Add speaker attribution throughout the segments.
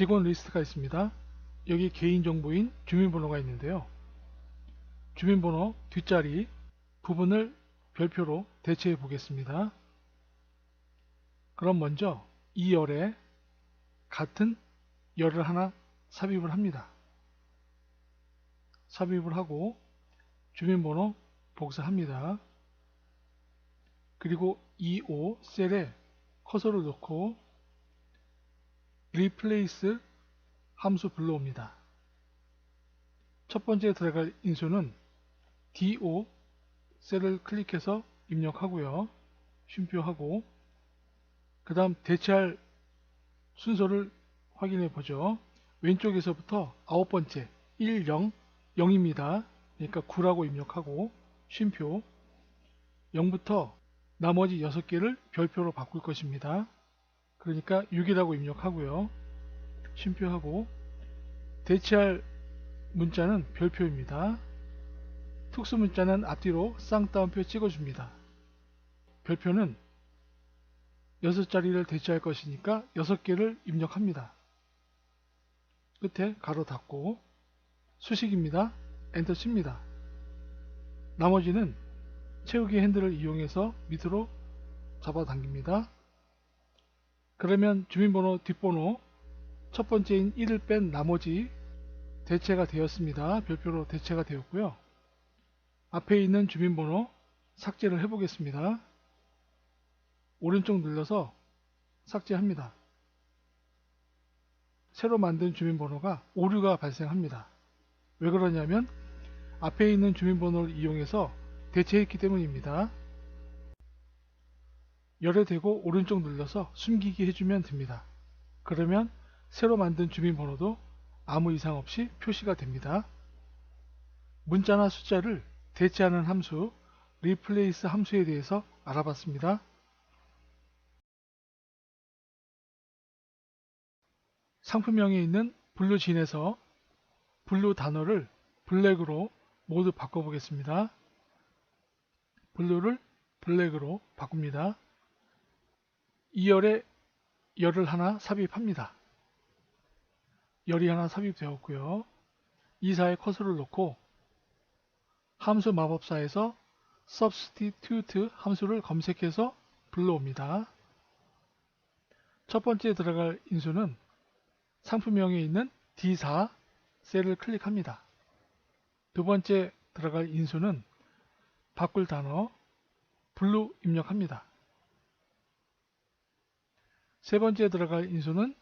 Speaker 1: 직원 리스트가 있습니다. 여기 개인정보인 주민번호가 있는데요. 주민번호 뒷자리 부분을 별표로 대체해 보겠습니다. 그럼 먼저 이 열에 같은 열을 하나 삽입을 합니다. 삽입을 하고 주민번호 복사합니다. 그리고 25 셀에 커서를 놓고 replace 함수 불러옵니다. 첫 번째 들어갈 인수는 do 셀을 클릭해서 입력하고요. 쉼표하고 그 다음 대체할 순서를 확인해 보죠. 왼쪽에서부터 아홉 번째 1, 0, 0입니다. 그러니까 9라고 입력하고 쉼표 0부터 나머지 6개를 별표로 바꿀 것입니다. 그러니까 6이라고 입력하고요. 쉼표하고 대체할 문자는 별표입니다. 특수 문자는 앞뒤로 쌍따옴표 찍어줍니다. 별표는 6자리를 대체할 것이니까 6개를 입력합니다. 끝에 가로 닫고 수식입니다. 엔터 칩니다. 나머지는 채우기 핸들을 이용해서 밑으로 잡아당깁니다. 그러면 주민번호 뒷번호 첫 번째인 1을 뺀 나머지 대체가 되었습니다. 별표로 대체가 되었고요. 앞에 있는 주민번호 삭제를 해보겠습니다. 오른쪽 눌러서 삭제합니다. 새로 만든 주민번호가 오류가 발생합니다. 왜 그러냐면 앞에 있는 주민번호를 이용해서 대체했기 때문입니다. 열에 대고 오른쪽 눌러서 숨기기 해주면 됩니다. 그러면 새로 만든 주민번호도 아무 이상 없이 표시가 됩니다. 문자나 숫자를 대체하는 함수 replace 함수에 대해서 알아봤습니다. 상품명에 있는 블루진에서 블루 단어를 블랙으로 모두 바꿔보겠습니다. 블루를 블랙으로 바꿉니다. 2열에 열을 하나 삽입합니다. 열이 하나 삽입되었고요. 2사에 커서를 놓고 함수 마법사에서 substitute 함수를 검색해서 불러옵니다. 첫 번째 들어갈 인수는 상품명에 있는 D4 셀을 클릭합니다. 두 번째 들어갈 인수는 바꿀 단어 블루 입력합니다. 세 번째 들어갈 인수는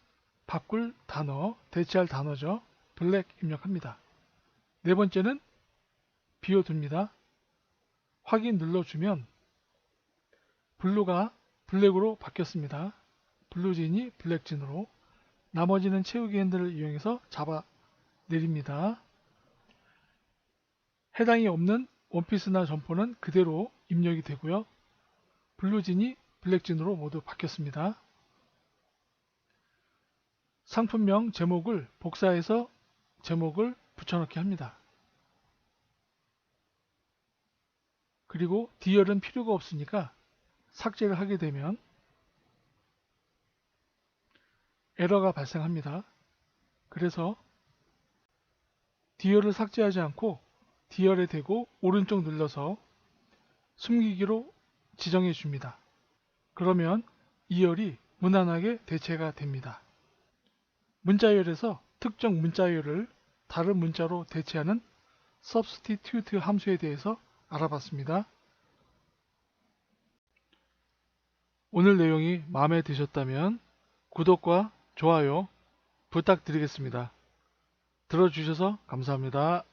Speaker 1: 바꿀 단어, 대체할 단어죠. 블랙 입력합니다. 네 번째는 비워둡니다. 확인 눌러주면 블루가 블랙으로 바뀌었습니다. 블루진이 블랙진으로 나머지는 채우기 핸들을 이용해서 잡아 내립니다. 해당이 없는 원피스나 점포는 그대로 입력이 되고요. 블루진이 블랙진으로 모두 바뀌었습니다. 상품명 제목을 복사해서 제목을 붙여넣기 합니다. 그리고 디열은 필요가 없으니까 삭제를 하게 되면 에러가 발생합니다. 그래서 디열을 삭제하지 않고 디열에 대고 오른쪽 눌러서 숨기기로 지정해 줍니다. 그러면 이열이 무난하게 대체가 됩니다. 문자열에서 특정 문자열을 다른 문자로 대체하는 substitute 함수에 대해서 알아봤습니다. 오늘 내용이 마음에 드셨다면 구독과 좋아요 부탁드리겠습니다. 들어주셔서 감사합니다.